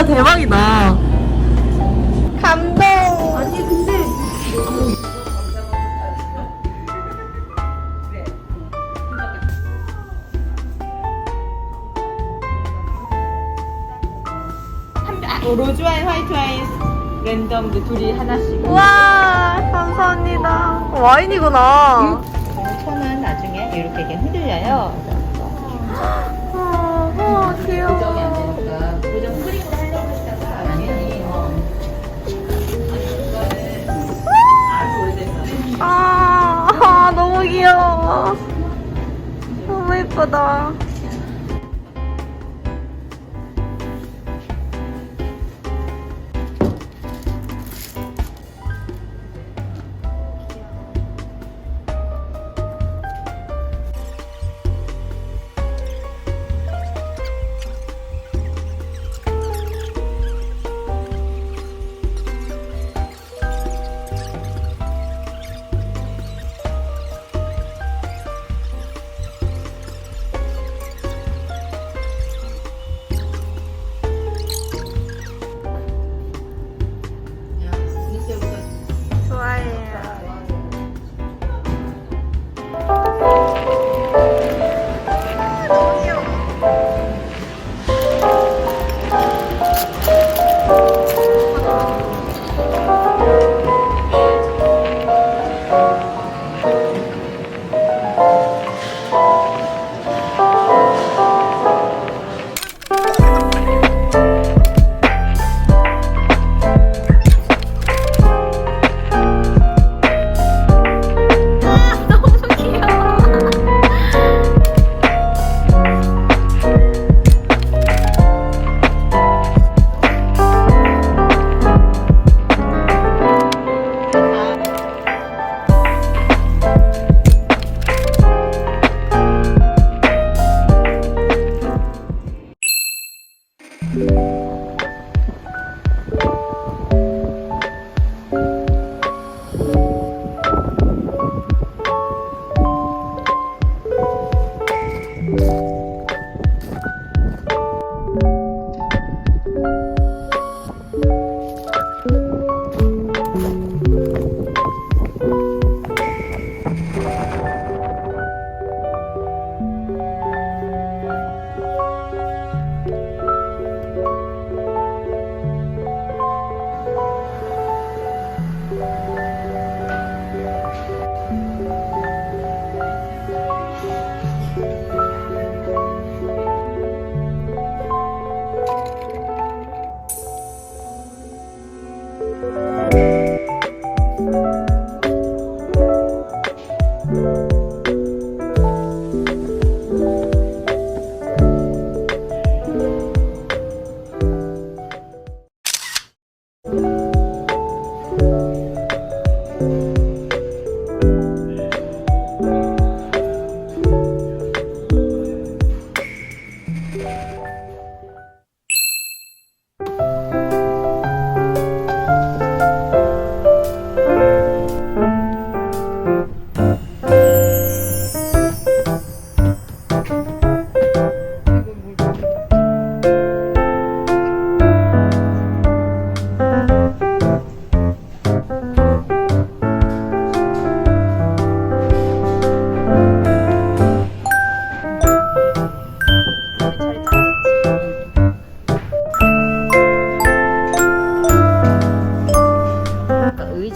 진짜 대박이다. 감동. 아니, 근데. 어, 로즈 와인, 화이트 와인 랜덤 이제 둘이 하나씩. 와, 감사합니다. 와인이구나. 천은 나중에 이렇게 그냥 흔들려요. 어, 어, 귀여워. ah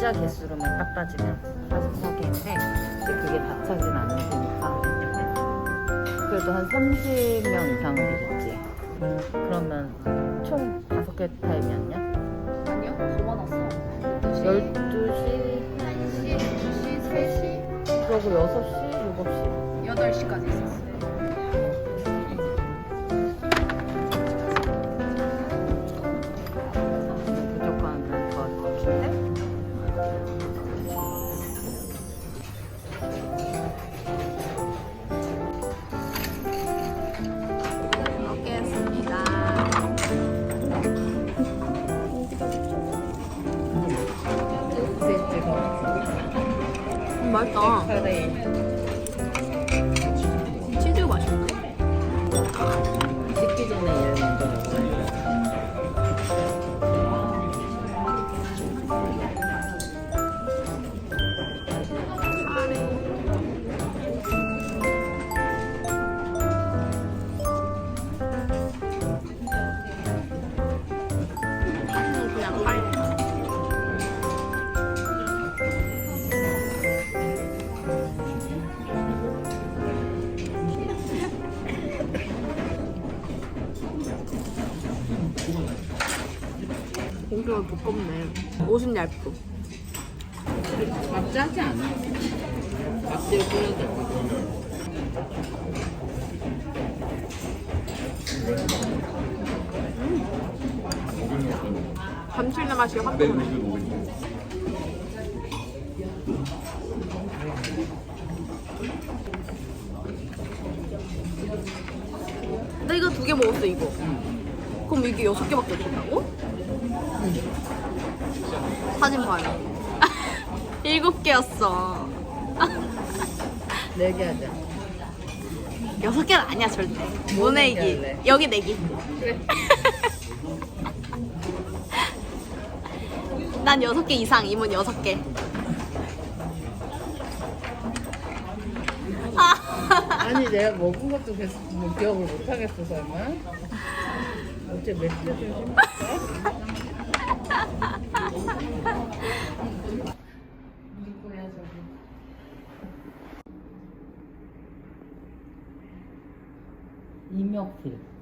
피자 개수로만 딱 따지면 44개인데 그게 다 차진 않으니까. 그래도 한 30명 이상은 되겠지. 그러면 총 5개 타임이었냐? 아니요 더 많았어. 12시? 1시 2시 3시? 그러고 6시 7시? 8시까지 있었어요. 맛있다. 치즈 맛있는데? 고기가 두껍네. 옷은 얇고. 막 짜지 않아. 앞뒤로 끓여도 감칠맛 맛이 확 도네. 나 이거 두 개 먹었어 이거. 그럼 이게 여섯 개밖에 없었다고? 사진 봐요. 일곱 개였어. 네개 하자. 여섯 개는 아니야 절대. 뭐 모내기. 내기 할래? 여기 내기. 그래. 난 여섯 개 이상 이문 여섯 개. 아. 아니 내가 먹은 것도 계속 뭐 기억을 못 하겠어 설마? 어째 맵게 좀 심했어? 이명필